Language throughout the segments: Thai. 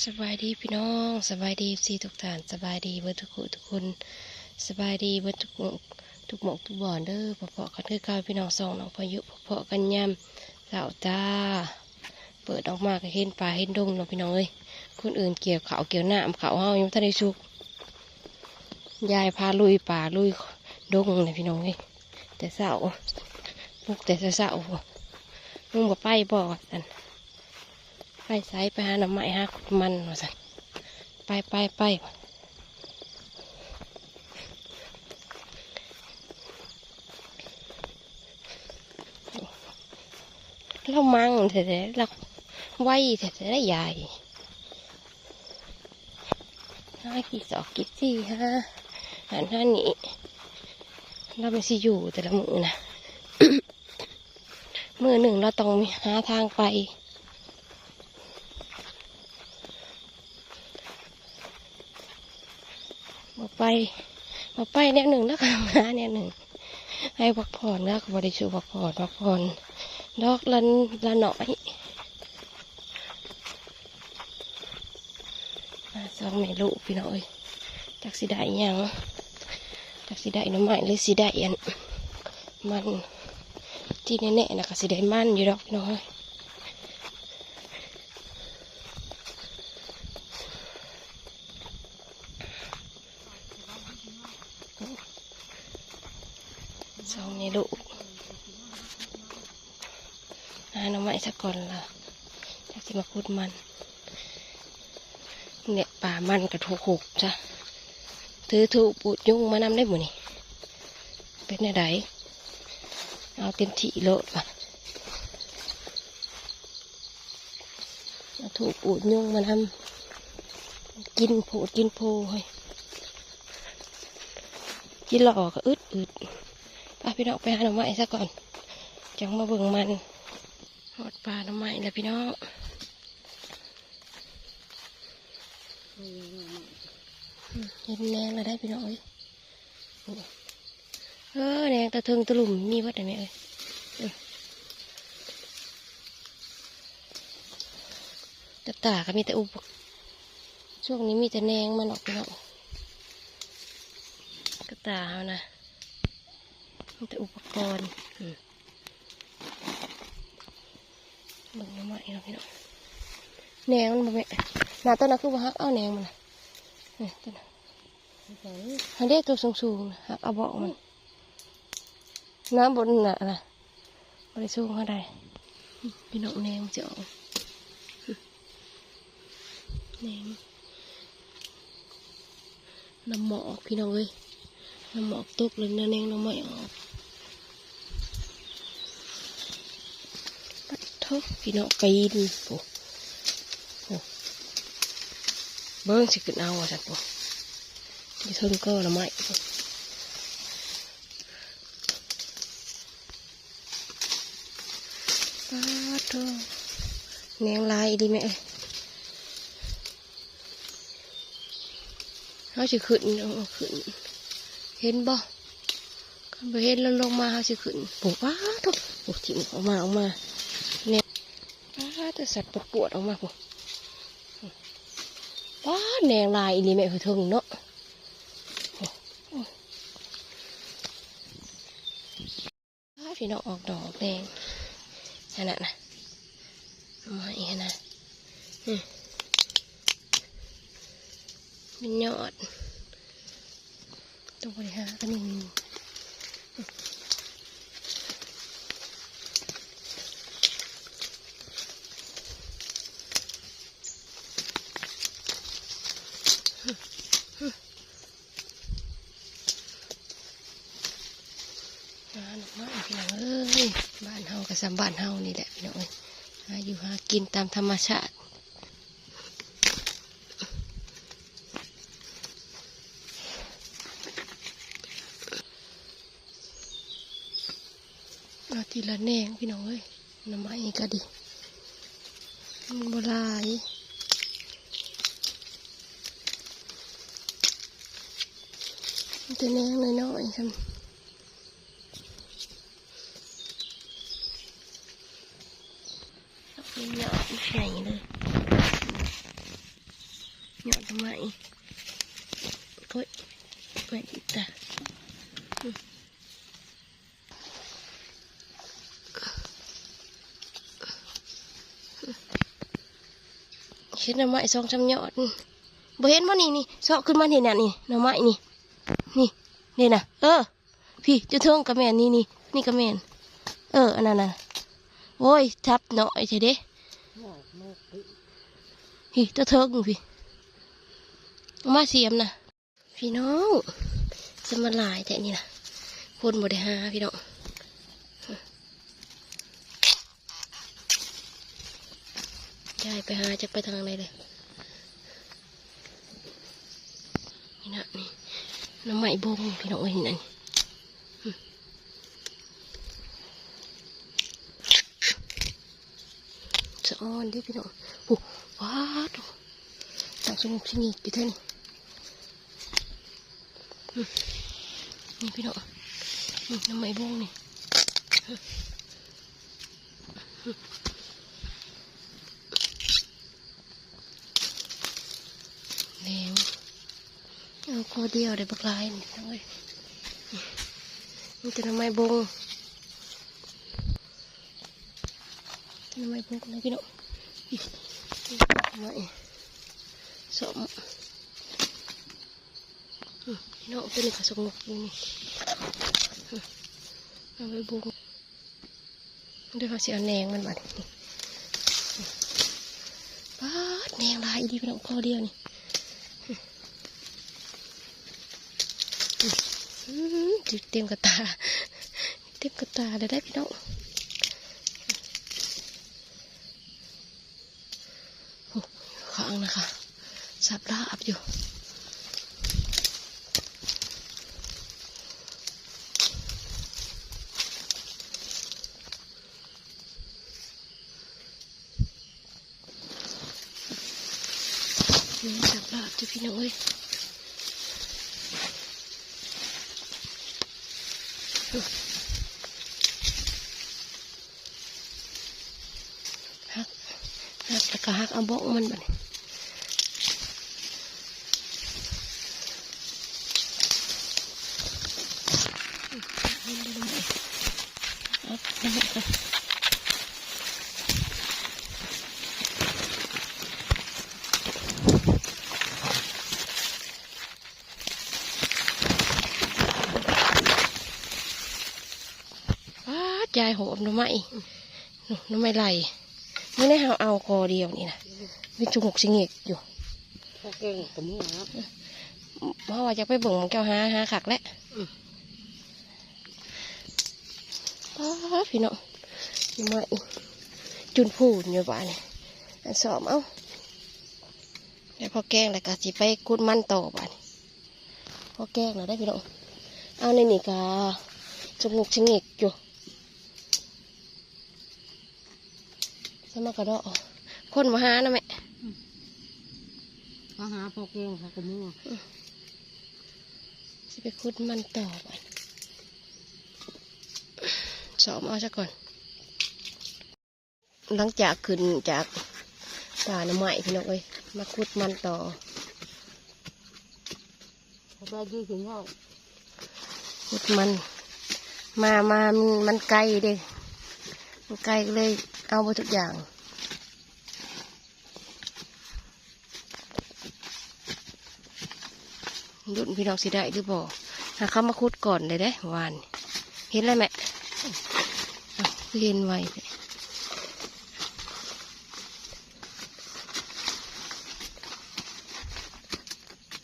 สบายดีพี่น้อง สบายดีสีทุกท่านสบายดีเบิดทุกคนทุกคนสบายดีเบิดทุกทุกหมองทุกบ่อนเด้อพอๆกันคือเก่าพี่น้องสองน้องพายุพอๆกันยำสาวจ้าเปิดออกมาก็เห็นป่าเห็นดงเนาะพี่น้องเอ้ยคนอื่นเกี่ยวเขาเกี่ยวหน้าเขาเฮายังบ่ทันได้สุกยายพาลุยป่าลุยดงเลยพี่น้องเอ้ยแต่เสาลูกแต่เสาลุงบอกไปบอกสัน ไปไสไปหาหน่อไม้หาขุดมันว่าสันไปไปไปเรามังแต่แต่เราไว้แต่แต่ได้ใหญ่ห้ากี่สอกกี่สี่ฮะหันห้านี้เราไม่สิอยู่แต่ละมือนะมือหนึ่งเราต้องหาทางไป บอกไปบอกไปแนวหนึ่งแล้วก็มาแนวหนึ่ง ให้พักผ่อนแล้วก็บริสุทธิ์พักผ่อนพักผ่อนดอกลันละหน่อยมาสองเมลูกพี่น้อยจากสีได้ยังจากสีได้น้ำไม้หรือสีได้อันมันที่แน่ๆนะก็สีได้มันอยู่ดอกพี่น้อย สองนี่ ลูกหาหน้ำไม้สักก่อนละอยากจะมาพูดมัน เนี่ยป่ามันกระถูกหกจ้ะถือถูกปูดยุ่งมานำได้หมดนี่เป็นอะไรเอาเต็มที่โลดมาเอาถูกปูดยุ่งมานำกินผูดกินโพเฮ้ยกินหล่อก็อึดอึด พาพี่น้องไปหาหน่อไม้ซะก่อน จังมาเบิ่งมันหอดปลาหน่อไม้แล้วพี่น้องเห็นแนงแล้วได้พี่น้องเอ้ยนี่เออแนงตะเทิงตะลุ่มมีวัดไหนไหมเอ้ยตะตาก็มีแต่อุปช่วงนี้มีแต่แนงมันออกพี่น้องกระตาเอานะ แต่อุปกรณ์อืมเบิ่งน้ำใหม่เนาะพี่น้องแหนงมันบ่แม่หน้าต้นน่ะคือว่าฮักเอาแหนงมันน่ะนี่ต้นน่ะอันนี้ตัวสูงๆน่ะฮักเอาเบาะมันน้ำบนน่ะนะบริสูงเท่าใดอืมพี่น้องแหนงมันจะออกอืมแหนงน้ำหมอกพี่น้องเอ้ยน้ำหมอกตกเลยนะแนงน้ำไม่ออกปัดทุก พี่น้องปีนโอ้โหเบิ้งสิขึ้นเอาอะจัดปุ๊ที่ทนก็ละไม่ปุ๊ปัดทุกแนงลายดีไหมเอ้ยเขาจะขึ้นเอาขึ้น เห็นบ่คันบ่เห็นแล้วลงมาเขาสิขึ้นปลูกว้าทุกปลูกจิ้มออกมาออกมา แต่สัตว์ปวดปวดออกมาปุ๊ว้าแนงลายอีนี่แม่คือทิงเนาะพี่น้องออกดอกแดงขนาดนะมาอีกนะอืมมียอดตัวบริหารก็นี่งานออกมาพี่น้องเอ้ยบ้านเฮากับ สามบ้านเฮานี่แหละพี่น้องเอ้ยหาอยู่หากินตามธรรมชาติเอาทีละแนงพี่น้องเอ้ยน้ำไม้ก็ดีมันบลายมันจะแนงน้อยๆครับเป็นยอดใหญ่เลย หยอดทำไมโอ้ยไปดิตาอืม เห็นหน้ำไม้สองจำยอดบ่เห็นบ่นี่นี่เสาะขึ้นมาเห็นน่ะนี่หน้ำไม้นี่ นี่นี่นะเออ พี่จะเทิงกระแมนนี่นี่นี่กระแมนเอออันนั้นน่ะโอ้ยทับหน่อยเฉยเด้พี่จะเทิงพี่มาเสียมนะพี่น้องจะมาลายแต่นี่นะคนบ่ได้หาพี่น้อง ยายไปหาจะไปทางไหนเลยนี่นะนี่น้ำไหม้บงพี่น้องเอ้ยนั่นอืมสะออนดิพี่น้องโอ้ว้าดต่างสงบสงีกี่ท่านี่นี่พี่น้องนี่น้ำไหม้บงนี่อืมอืม แดงเอาโคเดียวได้บักลายนี่ทั้งเลยนี่จะทำไมบงทำไมบงกันเลยพี่น้องนี่ทำไมสมอืมพี่น้องตัวนี้ก็สงบอยู่นี่อืมเอาไปบงเดี๋ยวเขาเสียแหนงมันมาดินี่ป้าดแหนงลายอีดีพี่น้องโคเดียวนี่ อืมจิเต็มกระตา เต็มกระตาเลยได้พี่น้องข้างนะคะ สับลาบอยู่นี่สับลาบอยู่พี่น้องเอ้ย ฮักฮักแล้วก็ฮักเอาบกมันบัดนี้เอาเอาเอาว้า ยายโหมน่อไม้น่อไม้ไหลไม่ได้เอาเอาคอเดียวนี่นะมีจุงหกสิงเงกอยู่พวกเก่งกับมึงนะเพราะว่าจะไปเบิ่งมองเจ้าหาหาขักแล้วพี่น้องน่อไม้จุนพูนอยู่บ้านอันสอบเอาแล้วพอแกงแล้วก็สิไปกุดมันต่อบ้านนี่พอแกงแล้วได้พี่น้องเอาในนี่ก็จุงหกสิงเงกอยู่ สมากระเดาะคนมาหานะแม่เขาหาพวกเก่งเขากับมึงสิไปคุดมันต่อไปสอบเอาซะก่อน หลังจากขึ้นจากป่าหน้ำไม้พี่น้องเอ้ยมาคุดมันต่อเขาไปยืดถึงห้องคุดมัน มามามันมันไกลเด้มัน ไกลเลยเอาไปทุกอย่าง ดุนพี่น้องสิได้หรือบ่หาเขามาคุดก่อนเลยได้วาน เห็นแล้วแม่อ้าวคือเห็นไว้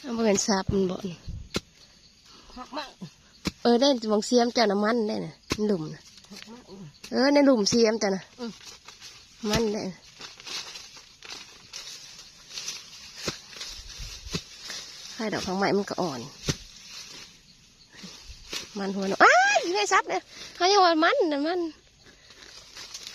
เอามาเป็นซับมันบ่นมากเออได้บางเสียมเจ้าน้ำมันได้น่ะหลุมนะ เออในหลุมเสียมจ้ะนะอืมมันได้น่ะไข่ดอกข้างใหม่มันก็อ่อน มันหัวหนอ้ายอยู่ในซับเนี่ยเขายังว่ามันนะมัน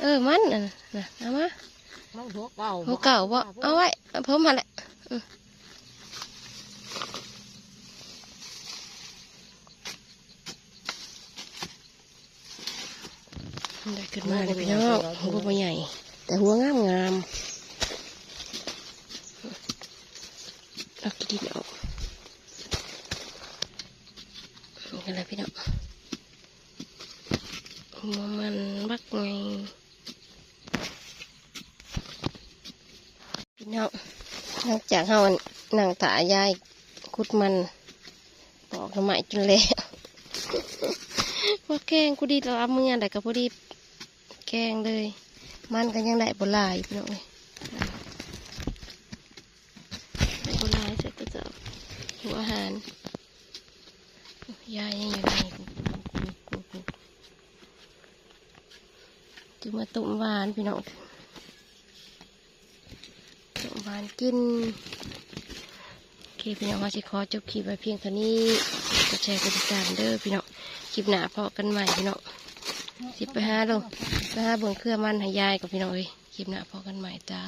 เออมันน่ะนะเอามามันหัวเก่าหัวเก่าบ่เอาไว้เอาเพิ่มมาแหละ ได้ขึ้นมาเลยพี่น้องหัวบ่ใหญ่ แต่หัวงามงามเอาขี้ดินออกนี่อะไรพี่น้องหัวมันบักไงพี่น้องนอกจากเฮานั่งตายายคุดมันปอกหน่อไม้จนแล้วว่าแกงกูดีละเมื่อใดก็พอดี แกงเลย มันก็ยังได้บลายพี่น้องเลยได้บลายเสร็จก็จะหัวอาหารยายยังอยู่ในจึงมาตุ้มหวานพี่น้องต้มหวานกินโอเคพี่น้องว่าสิขอจบคลิปไว้เพียงเท่านี้กดแชร์กดติดตามเด้อพี่น้องคลิปหน้าพอกันใหม่พี่น้อง สิไปหาลงไปหาเบิ่งเครื่อมันให้ยายกับพี่น้องเอ้ยคลิปหน้าพอกันใหม่จ้า